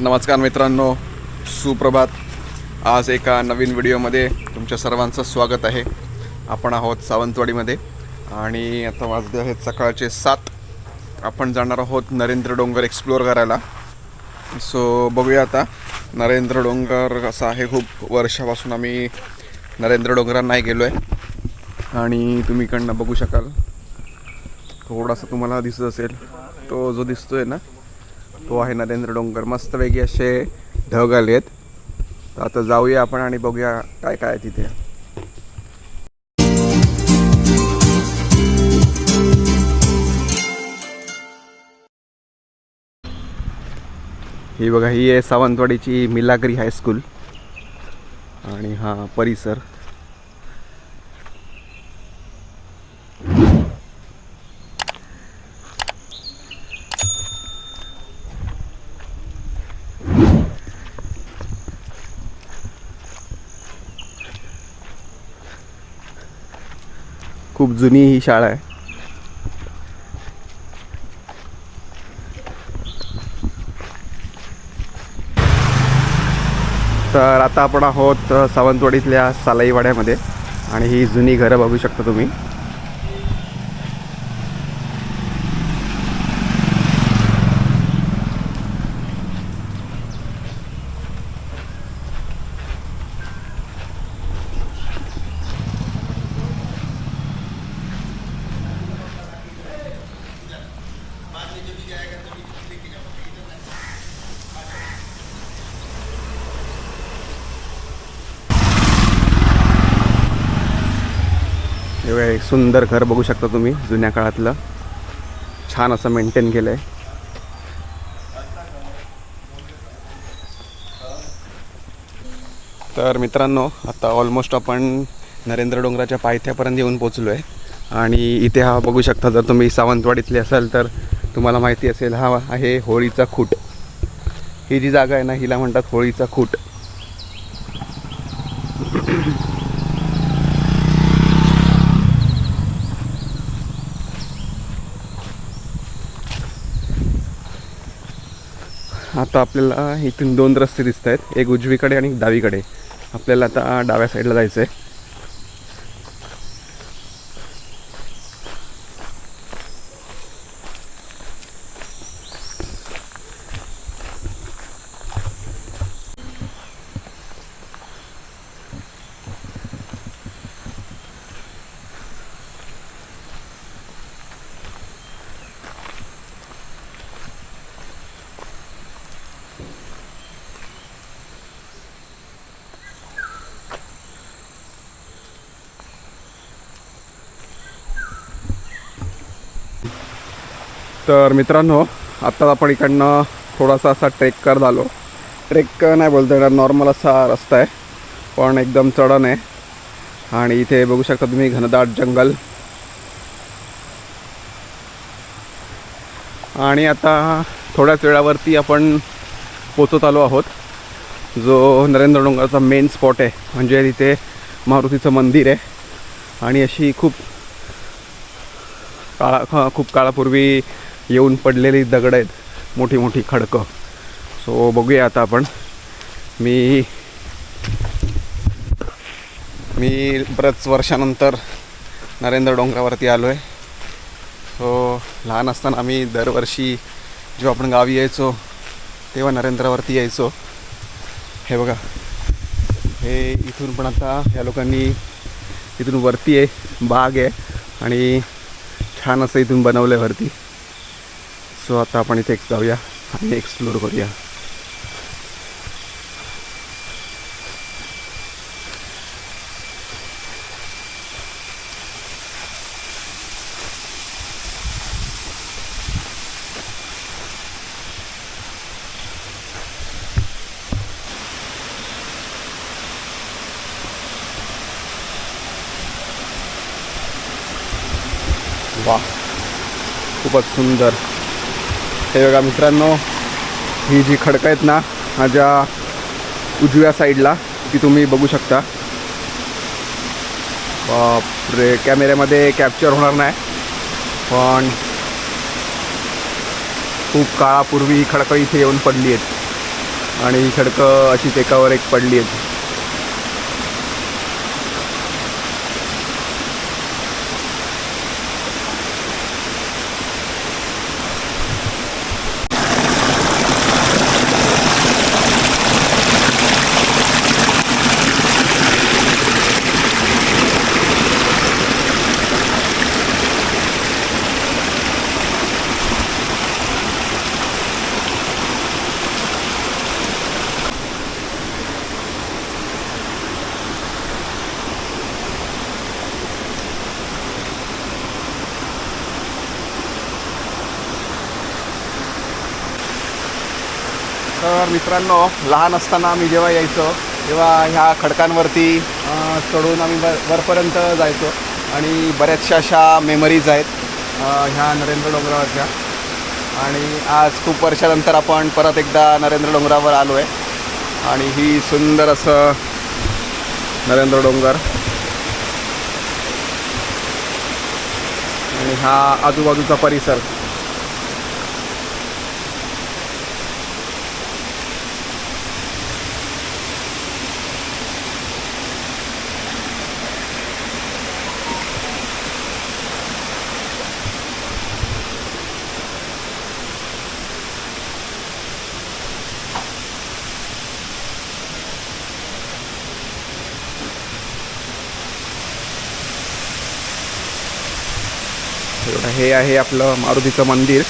नमस्कार मित्रांनो सुप्रभात. आज एका नवीन व्हिडिओमध्ये तुमच्या सर्वांचं स्वागत आहे. आपण आहोत सावंतवाडीमध्ये आणि आता वाजले आहेत सकाळचे सात. आपण जाणार आहोत नरेंद्र डोंगर एक्सप्लोअर करायला. सो बघूया आता. नरेंद्र डोंगर असं आहे खूप वर्षापासून आम्ही नरेंद्र डोंगरात नाही गेलो आहे आणि तुम्ही इकडनं बघू शकाल. थोडासा तुम्हाला दिसत असेल. तो जो दिसतो आहे ना तो आहे नरेंद्र डोंगर. मस्तपैकी असे ढग आले आहेत तर आता जाऊया आपण आणि बघूया काय काय आहे तिथे. ही बघा ही आहे सावंतवाडीची मिलाग्री हायस्कूल. आणि हा परिसर. जुनी ही शाळा आहे. तर आता आपण आहोत सावंतवाडीतल्या सालाईवाड्यामध्ये. आणि ही जुनी घरं बघू शकता तुम्ही. सुंदर घर बघू शकता तुम्ही जुन्या काळातलं. छान असं मेंटेन केलं आहे तर मित्रांनो आता ऑलमोस्ट आपण नरेंद्र डोंगराच्या पायथ्यापर्यंत येऊन पोचलो आहे आणि इथे हा बघू शकता जर तुम्ही सावंतवाडीतले असाल तर तुम्हाला माहिती असेल हा आहे होळीचा खूट. ही जी जागा आहे ना हिला म्हणतात होळीचा खूट. आता आपल्याला इथून दोन रस्ते दिसत आहेत एक उजवीकडे आणि एक डावीकडे. आपल्याला आता डाव्या साईडला जायचं आहे तर मित्रांनो आत्ता आपण इकडनं थोडासा असा ट्रेक कर झालो. ट्रेक नाही बोलता येणार नॉर्मल असा रस्ता आहे. पण एकदम चढण आहे. आणि इथे बघू शकता तुम्ही घनदाट जंगल. आणि आता थोड्याच वेळावरती आपण पोचत आलो आहोत. जो नरेंद्र डोंगरचा मेन स्पॉट आहे. म्हणजे तिथे मारुतीचं मंदिर आहे. आणि अशी खूप काळा खूप काळापूर्वी येऊन पडलेली दगड आहेत. मोठी मोठी खडकं. सो बघूया आता आपण. मी मी बऱ्याच वर्षानंतर नरेंद्र डोंगरावरती आलो आहे सो लहान असताना आम्ही दरवर्षी जेव्हा आपण गावी यायचो तेव्हा नरेंद्रावरती यायचो. हे बघा. हे इथून पण आता या लोकांनी इथून वरती आहे बाग आहे आणि छान असं इथून बनवलं आहे वरती. सो आता आपण इथे जाऊया आणि एक्सप्लोर करूया. वा खूपच सुंदर. हे बघा मित्रांनो ही जी खडकं आहेत ना माझ्या उजव्या साईडला ती तुम्ही बघू शकता. बापरे कॅमेऱ्यामध्ये कॅप्चर होणार नाही. पण खूप काळापूर्वी ही खडकं इथे येऊन पडली आहेत. आणि ही खडकं अशीच एकावर एक पडली आहेत. तर मित्रांनो लहान असताना आम्ही जेव्हा यायचो तेव्हा ह्या खडकांवरती चढून आम्ही वर वरपर्यंत जायचो. आणि बऱ्याचशा अशा मेमरीज आहेत ह्या नरेंद्र डोंगरावरच्या. आणि आज खूप वर्षानंतर आपण परत एकदा नरेंद्र डोंगरावर आलो आहे आणि ही सुंदर असं नरेंद्र डोंगर. आणि हा आजूबाजूचा परिसर. एवढं हे आहे आपलं मारुतीचं मंदिर.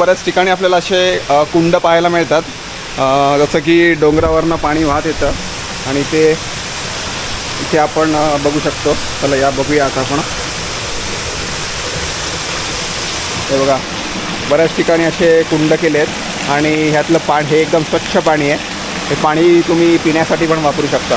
बऱ्याच ठिकाणी आपल्याला असे कुंड पाहायला मिळतात. जसं की डोंगरावरनं पाणी वाहत येतं आणि ते इथे आपण बघू शकतो. चला या बघूया आता आपण. हे बघा बऱ्याच ठिकाणी असे कुंड केले आहेत आणि ह्यातलं पाणी हे एकदम स्वच्छ पाणी आहे. हे पाणी तुम्ही पिण्यासाठी पण वापरू शकता.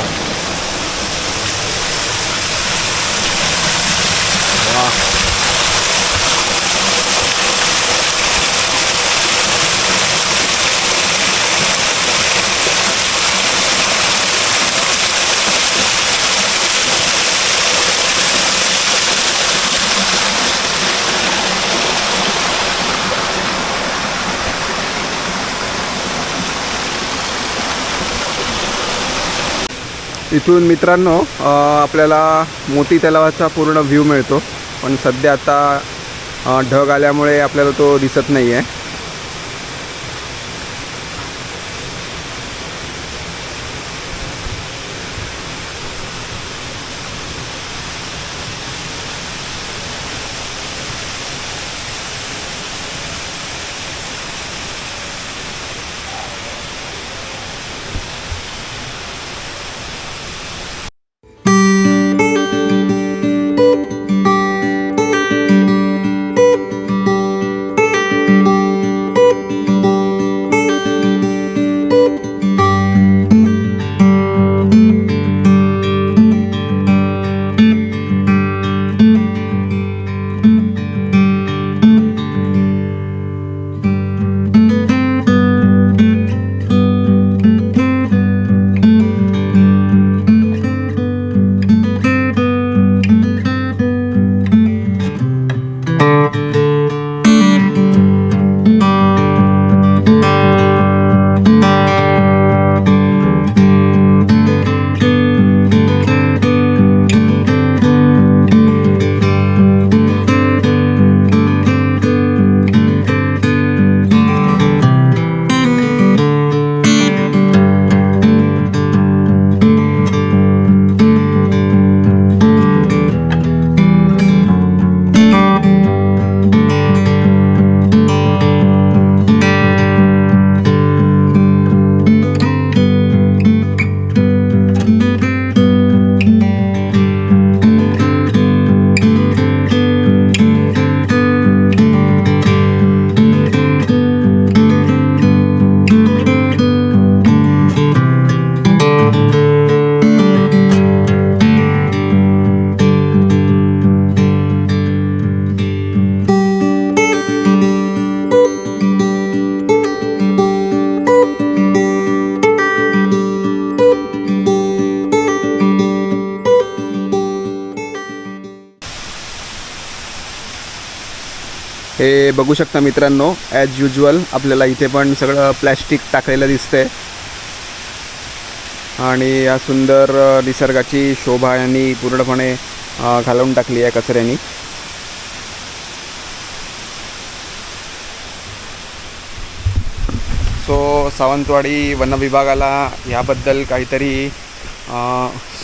इथून मित्रांनो आपल्याला मोती तलावाचा पूर्ण व्ह्यू मिळतो. पण सध्या आता ढग आल्यामुळे आपल्याला तो दिसत नाही आहे हे बघू शकता मित्रांनो ॲज युजल आपल्याला इथे पण सगळं प्लॅस्टिक टाकलेलं दिसतंय. आणि या सुंदर निसर्गाची शोभा यांनी पूर्णपणे घालवून टाकली आहे कचऱ्यानी. सो सावंतवाडी वनविभागाला ह्याबद्दल काहीतरी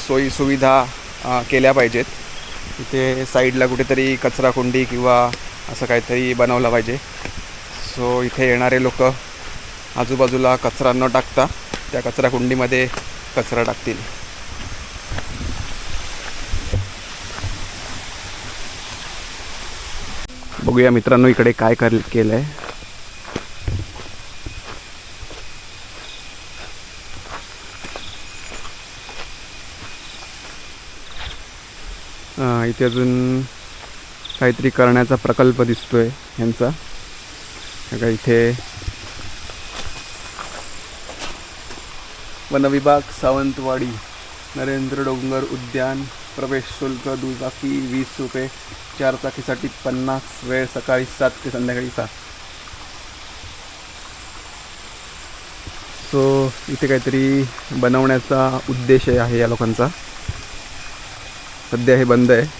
सोयीसुविधा केल्या पाहिजेत. इथे साईडला कुठेतरी कचराकुंडी किंवा असं काहीतरी बनवलं पाहिजे. सो इथे येणारे लोक आजूबाजूला कचरा न टाकता त्या कचरा कुंडीमध्ये कचरा टाकतील. बघूया मित्रांनो इकडे काय कर केलं आहे इथे अजून काहीतरी करण्याचा प्रकल्प दिसतोय ह्यांचा हे बघा इथे. वनविभाग सावंतवाडी नरेंद्र डोंगर उद्यान प्रवेश शुल्क दुचाकी वीस रुपये चार चाकीसाठी पन्नास वेळ सकाळी सात ते संध्याकाळी सात. सो इथे काहीतरी बनवण्याचा उद्देश आहे या लोकांचा. सध्या हे बंद आहे.